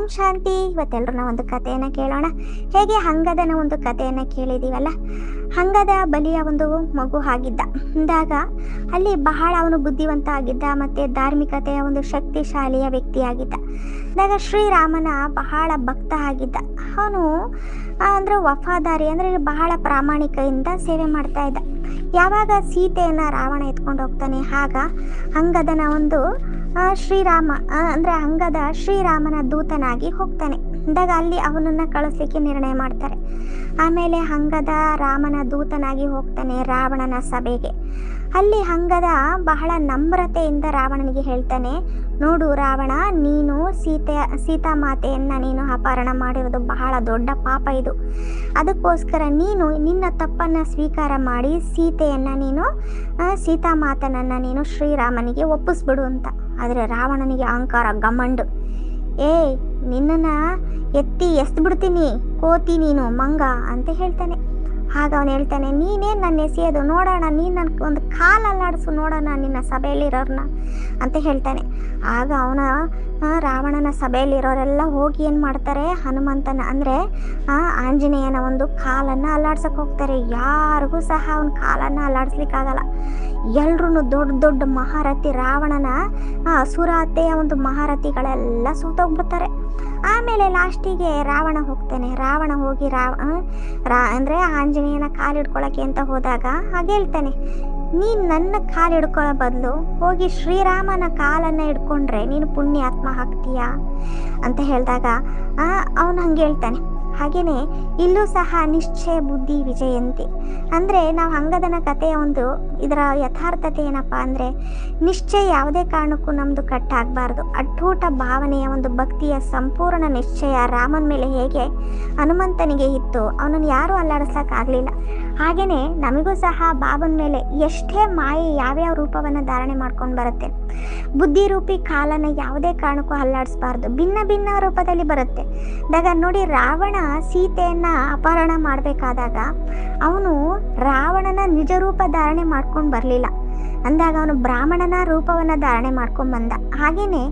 ಓಂ ಶಾಂತಿ. ಇವತ್ತೆಲ್ಲರೂ ನಾವು ಒಂದು ಕಥೆಯನ್ನು ಕೇಳೋಣ. ಹೇಗೆ ಹಂಗದನ ಒಂದು ಕಥೆಯನ್ನು ಕೇಳಿದೀವಲ್ಲ? ಹಂಗದ ಬಲಿಯ ಒಂದು ಮಗು ಆಗಿದ್ದ. ಅಂದಾಗ ಅಲ್ಲಿ ಬಹಳ ಅವನು ಬುದ್ಧಿವಂತ ಆಗಿದ್ದ ಮತ್ತು ಧಾರ್ಮಿಕತೆಯ ಒಂದು ಶಕ್ತಿಶಾಲಿಯ ವ್ಯಕ್ತಿಯಾಗಿದ್ದ ಅಂದಾಗ ಶ್ರೀರಾಮನ ಬಹಳ ಭಕ್ತ ಆಗಿದ್ದ. ಅವನು ಅಂದರೆ ವಫಾದಾರಿ, ಅಂದರೆ ಬಹಳ ಪ್ರಾಮಾಣಿಕೆಯಿಂದ ಸೇವೆ ಮಾಡ್ತಾ ಇದ್ದ. ಯಾವಾಗ ಸೀತೆಯನ್ನು ರಾವಣ ಎತ್ಕೊಂಡು ಹೋಗ್ತಾನೆ, ಆಗ ಹಂಗದನ ಒಂದು ಶ್ರೀರಾಮ ಆ, ಅಂದ್ರೆ ಅಂಗದ ಶ್ರೀರಾಮನ ದೂತನಾಗಿ ಹೋಗ್ತಾನೆ. ಅಂದಾಗ ಅಲ್ಲಿ ಅವನನ್ನ ಕಳಿಸ್ಲಿಕ್ಕೆ ನಿರ್ಣಯ ಮಾಡ್ತಾರೆ. ಆಮೇಲೆ ಹಂಗದ ರಾಮನ ದೂತನಾಗಿ ಹೋಗ್ತಾನೆ ರಾವಣನ ಸಭೆಗೆ. ಅಲ್ಲಿ ಹಂಗದ ಬಹಳ ನಮ್ರತೆಯಿಂದ ರಾವಣನಿಗೆ ಹೇಳ್ತಾನೆ ನೋಡು ರಾವಣ ನೀನು ಸೀತೆ ಮಾತೆಯನ್ನ ನೀನು ಅಪಹರಣ ಮಾಡಿರೋದು ಬಹಳ ದೊಡ್ಡ ಪಾಪ ಇದು. ಅದಕ್ಕೋಸ್ಕರ ನೀನು ನಿನ್ನ ತಪ್ಪನ್ನು ಸ್ವೀಕಾರ ಮಾಡಿ ಸೀತೆಯನ್ನ ನೀನು ಸೀತಾ ಮಾತನನ್ನ ನೀನು ಶ್ರೀರಾಮನಿಗೆ ಒಪ್ಪಿಸ್ಬಿಡು ಅಂತ. ಆದರೆ ರಾವಣನಿಗೆ ಅಹಂಕಾರ ಗಮಂಡ್ ಏಯ್ ನಿನ್ನನ್ನು ಎತ್ತಿ ಎಸ್ದು ಬಿಡ್ತೀನಿ ಕೋತಿ ನೀನು ಮಂಗ ಅಂತ ಹೇಳ್ತಾನೆ. ಆಗ ಅವನು ಹೇಳ್ತಾನೆ, ನೀನೇನು ನನ್ನ ಎಸೆಯೋದು? ನೋಡೋಣ, ನೀನು ನನ್ನ ಒಂದು ಕಾಲು ಅಲ್ಲಾಡಿಸು ನೋಡೋಣ ನಿನ್ನ ಸಭೆಯಲ್ಲಿರೋರನ್ನ ಅಂತ ಹೇಳ್ತಾನೆ. ಆಗ ಅವನ ರಾವಣನ ಸಭೆಯಲ್ಲಿರೋರೆಲ್ಲ ಹೋಗಿ ಏನು ಮಾಡ್ತಾರೆ? ಹನುಮಂತನ, ಅಂದರೆ ಆಂಜನೇಯನ ಒಂದು ಕಾಲನ್ನು ಅಲ್ಲಾಡ್ಸಕ್ಕೆ ಹೋಗ್ತಾರೆ. ಯಾರಿಗೂ ಸಹ ಅವನ ಕಾಲನ್ನು ಅಲ್ಲಾಡಿಸ್ಲಿಕ್ಕಾಗಲ್ಲ. ಎಲ್ರೂ ದೊಡ್ಡ ದೊಡ್ಡ ಮಹಾರಥಿ ರಾವಣನ, ಆ ಅಸುರಾತೆಯ ಒಂದು ಮಹಾರಥಿಗಳೆಲ್ಲ ಸೋತೋಗ್ಬಿಡ್ತಾರೆ. ಆಮೇಲೆ ಲಾಸ್ಟಿಗೆ ರಾವಣ ಹೋಗ್ತಾನೆ. ರಾವಣ ಹೋಗಿ, ರಾವ ರಾ, ಅಂದರೆ ಆಂಜನೇಯನ ಕಾಲು ಹಿಡ್ಕೊಳಕ್ಕೆ ಅಂತ ಹೋದಾಗ ಹಾಗೆ ಹೇಳ್ತಾನೆ, ನೀನು ನನ್ನ ಕಾಲು ಹಿಡ್ಕೊಳ್ಳೋ ಬದಲು ಹೋಗಿ ಶ್ರೀರಾಮನ ಕಾಲನ್ನು ಹಿಡ್ಕೊಂಡ್ರೆ ನೀನು ಪುಣ್ಯಾತ್ಮ ಹಾಕ್ತೀಯಾ ಅಂತ ಹೇಳಿದಾಗ ಅವನು ಹಂಗೆ ಹೇಳ್ತಾನೆ ಹಾಗೆಯೇ ಇಲ್ಲೂ ಸಹ ನಿಶ್ಚಯ ಬುದ್ಧಿ ವಿಜಯಂತಿ. ಅಂದರೆ ನಾವು ಹಂಗದನ ಕಥೆಯ ಒಂದು ಇದರ ಯಥಾರ್ಥತೆ ಏನಪ್ಪ ಅಂದರೆ ನಿಶ್ಚಯ ಯಾವುದೇ ಕಾರಣಕ್ಕೂ ನಮ್ಮದು ಕಟ್ಟಾಗಬಾರ್ದು. ಅಟ್ಟೂಟ ಭಾವನೆಯ ಒಂದು ಭಕ್ತಿಯ ಸಂಪೂರ್ಣ ನಿಶ್ಚಯ ರಾಮನ ಮೇಲೆ ಹೇಗೆ ಹನುಮಂತನಿಗೆ ಇತ್ತು, ಅವನನ್ನು ಯಾರೂ ಅಲ್ಲಾಡಿಸ್ಲಿಕ್ಕಾಗಲಿಲ್ಲ. ಹಾಗೆಯೇ ನಮಗೂ ಸಹ ಬಾಬನ ಮೇಲೆ ಎಷ್ಟೇ ಮಾಯೆ ಯಾವ್ಯಾವ ರೂಪವನ್ನು ಧಾರಣೆ ಮಾಡ್ಕೊಂಡು ಬರುತ್ತೆ. ಬುದ್ಧಿ ರೂಪಿ ಕಾಲನ ಯಾವುದೇ ಕಾರಣಕ್ಕೂ ಅಲ್ಲಾಡಿಸ್ಬಾರ್ದು. ಭಿನ್ನ ಭಿನ್ನ ರೂಪದಲ್ಲಿ ಬರುತ್ತೆ. ದಗ ನೋಡಿ ರಾವಣ ಸೀತೆಯನ್ನ ಅಪಹರಣ ಮಾಡಬೇಕಾದಾಗ ಅವನು ರಾವಣನ ನಿಜ ರೂಪ ಧಾರಣೆ ಮಾಡ್ಕೊಂಡು ಬರಲಿಲ್ಲ. ಅಂದಾಗ ಅವನು ಬ್ರಾಹ್ಮಣನ ರೂಪವನ್ನು ಧಾರಣೆ ಮಾಡ್ಕೊಂಡು ಬಂದ. ಹಾಗೆಯೇ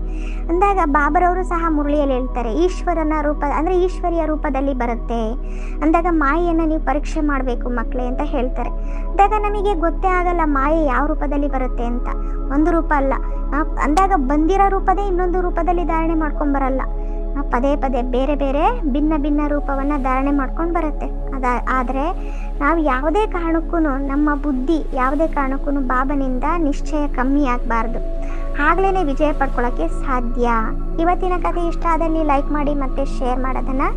ಅಂದಾಗ ಬಾಬರವರು ಸಹ ಮುರಳಿಯಲ್ಲಿ ಹೇಳ್ತಾರೆ ಈಶ್ವರನ ರೂಪ ಅಂದರೆ ಈಶ್ವರಿಯ ರೂಪದಲ್ಲಿ ಬರುತ್ತೆ. ಅಂದಾಗ ಮಾಯೆಯನ್ನು ನೀವು ಪರೀಕ್ಷೆ ಮಾಡಬೇಕು ಮಕ್ಕಳೇ ಅಂತ ಹೇಳ್ತಾರೆ. ಅಂದಾಗ ನಮಗೆ ಗೊತ್ತೇ ಆಗಲ್ಲ ಮಾಯೆ ಯಾವ ರೂಪದಲ್ಲಿ ಬರುತ್ತೆ ಅಂತ. ಒಂದು ರೂಪ ಅಲ್ಲ. ಅಂದಾಗ ಬಂದಿರೋ ರೂಪದೇ ಇನ್ನೊಂದು ರೂಪದಲ್ಲಿ ಧಾರಣೆ ಮಾಡ್ಕೊಂಡು ಬರಲ್ಲ. ಆ, ಪದೇ ಪದೇ ಬೇರೆ ಬೇರೆ ಭಿನ್ನ ಭಿನ್ನ ರೂಪವನ್ನು ಧಾರಣೆ ಮಾಡ್ಕೊಂಡು ಬರುತ್ತೆ. ಅದ, ಆದರೆ ನಾವು ಯಾವುದೇ ಕಾರಣಕ್ಕೂ ನಮ್ಮ ಬುದ್ಧಿ ಯಾವುದೇ ಕಾರಣಕ್ಕೂ ಬಾಬನಿಂದ ನಿಶ್ಚಯ ಕಮ್ಮಿ ಆಗಬಾರ್ದು. ಆಗ್ಲೇ ವಿಜಯ ಪಡ್ಕೊಳ್ಳೋಕ್ಕೆ ಸಾಧ್ಯ. ಇವತ್ತಿನ ಕಥೆ ಇಷ್ಟ ಆದಲ್ಲಿ ಲೈಕ್ ಮಾಡಿ ಮತ್ತು ಶೇರ್ ಮಾಡೋದನ್ನು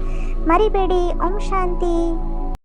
ಮರಿಬೇಡಿ. ಓಂ ಶಾಂತಿ.